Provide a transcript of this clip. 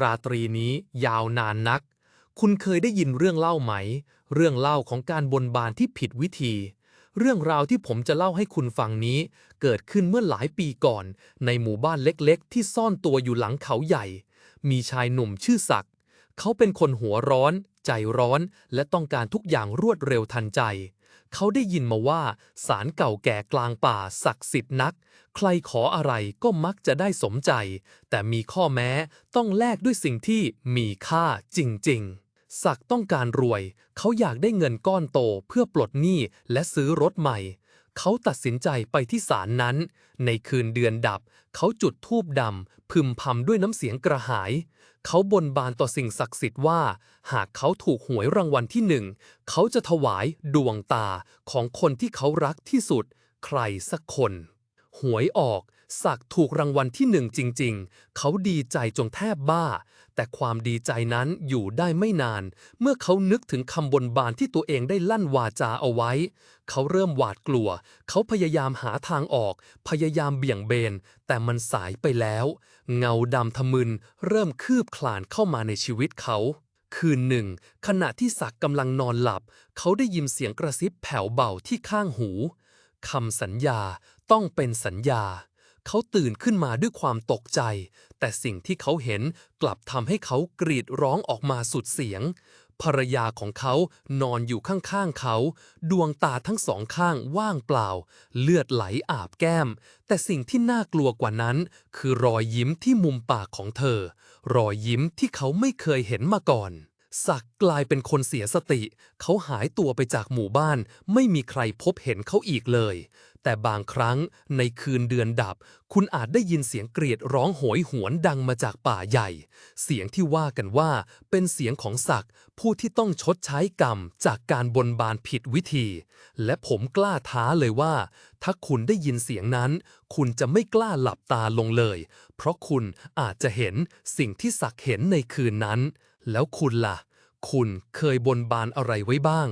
ราตรีนี้ยาวนานนัก คุณเคยได้ยินเรื่องเล่าไหม เรื่องเล่าของการบนบานที่ผิดวิธี เรื่องราวที่ผมจะเล่าให้คุณฟังนี้ เกิดขึ้นเมื่อหลายปีก่อน ในหมู่บ้านเล็กๆ ที่ซ่อนตัวอยู่หลังเขาใหญ่ มีชายหนุ่มชื่อศักดิ์เขาเป็นคนหัวร้อน ใจร้อน และต้องการทุกอย่างรวดเร็วทันใจ เขาได้ยินมาว่าสารเก่าแก่กลางป่าศักดิ์สิทธิ์นัก ใครขออะไรก็มักจะได้สมใจ แต่มีข้อแม้ต้องแลกด้วยสิ่งที่มีค่าจริง ๆ ศักดิ์ต้องการรวย เขาอยากได้เงินก้อนโตเพื่อปลดหนี้และซื้อรถใหม่ เขาตัดสินใจไปที่ศาลนั้น ในคืนเดือนดับ เขาจุดธูปดำพึมพำด้วยน้ำเสียงกระหาย เขาบนบานต่อสิ่งศักดิ์สิทธิ์ว่า หากเขาถูกหวยรางวัลที่หนึ่ง เขาจะถวายดวงตาของคนที่เขารักที่สุด ใครสักคน หวยออก ศักถูกรางวัลที่หนึ่งจริง ๆ เขาดีใจจนแทบบ้า แต่ความดีใจนั้นอยู่ได้ไม่นาน เมื่อเขานึกถึงคำบนบานที่ตัวเองได้ลั่นวาจาเอาไว้ เขาเริ่มหวาดกลัว เขาพยายามหาทางออก พยายามเบี่ยงเบน แต่มันสายไปแล้ว เงาดำทะมึน เริ่มคืบคลานเข้ามาในชีวิตเขาคืนหนึ่ง ขณะที่ศักกำลังนอนหลับ เขาได้ยินเสียงกระซิบแผ่วเบาที่ข้างหู คำสัญญาต้องเป็นสัญญา เขาตื่นขึ้นมาด้วยความตกใจ แต่สิ่งที่เขาเห็นกลับทำให้เขากรีดร้องออกมาสุดเสียง ภรรยาของเขานอนอยู่ข้างๆเขา ดวงตาทั้งสองข้างว่างเปล่า เลือดไหลอาบแก้ม แต่สิ่งที่น่ากลัวกว่านั้น คือรอยยิ้มที่มุมปากของเธอ รอยยิ้มที่เขาไม่เคยเห็นมาก่อน ศักกลายเป็นคนเสียสติ เขาหายตัวไปจากหมู่บ้าน ไม่มีใครพบเห็นเขาอีกเลยแต่บางครั้งในคืนเดือนดับ คุณอาจได้ยินเสียงกรีดร้องโหยหวนดังมาจากป่าใหญ่ เสียงที่ว่ากันว่าเป็นเสียงของศักดิ์ผู้ที่ต้องชดใช้กรรมจากการบนบานผิดวิธี และผมกล้าท้าเลยว่า ถ้าคุณได้ยินเสียงนั้น คุณจะไม่กล้าหลับตาลงเลย เพราะคุณอาจจะเห็นสิ่งที่ศักดิ์เห็นในคืนนั้น แล้วคุณล่ะ คุณเคยบนบานอะไรไว้บ้าง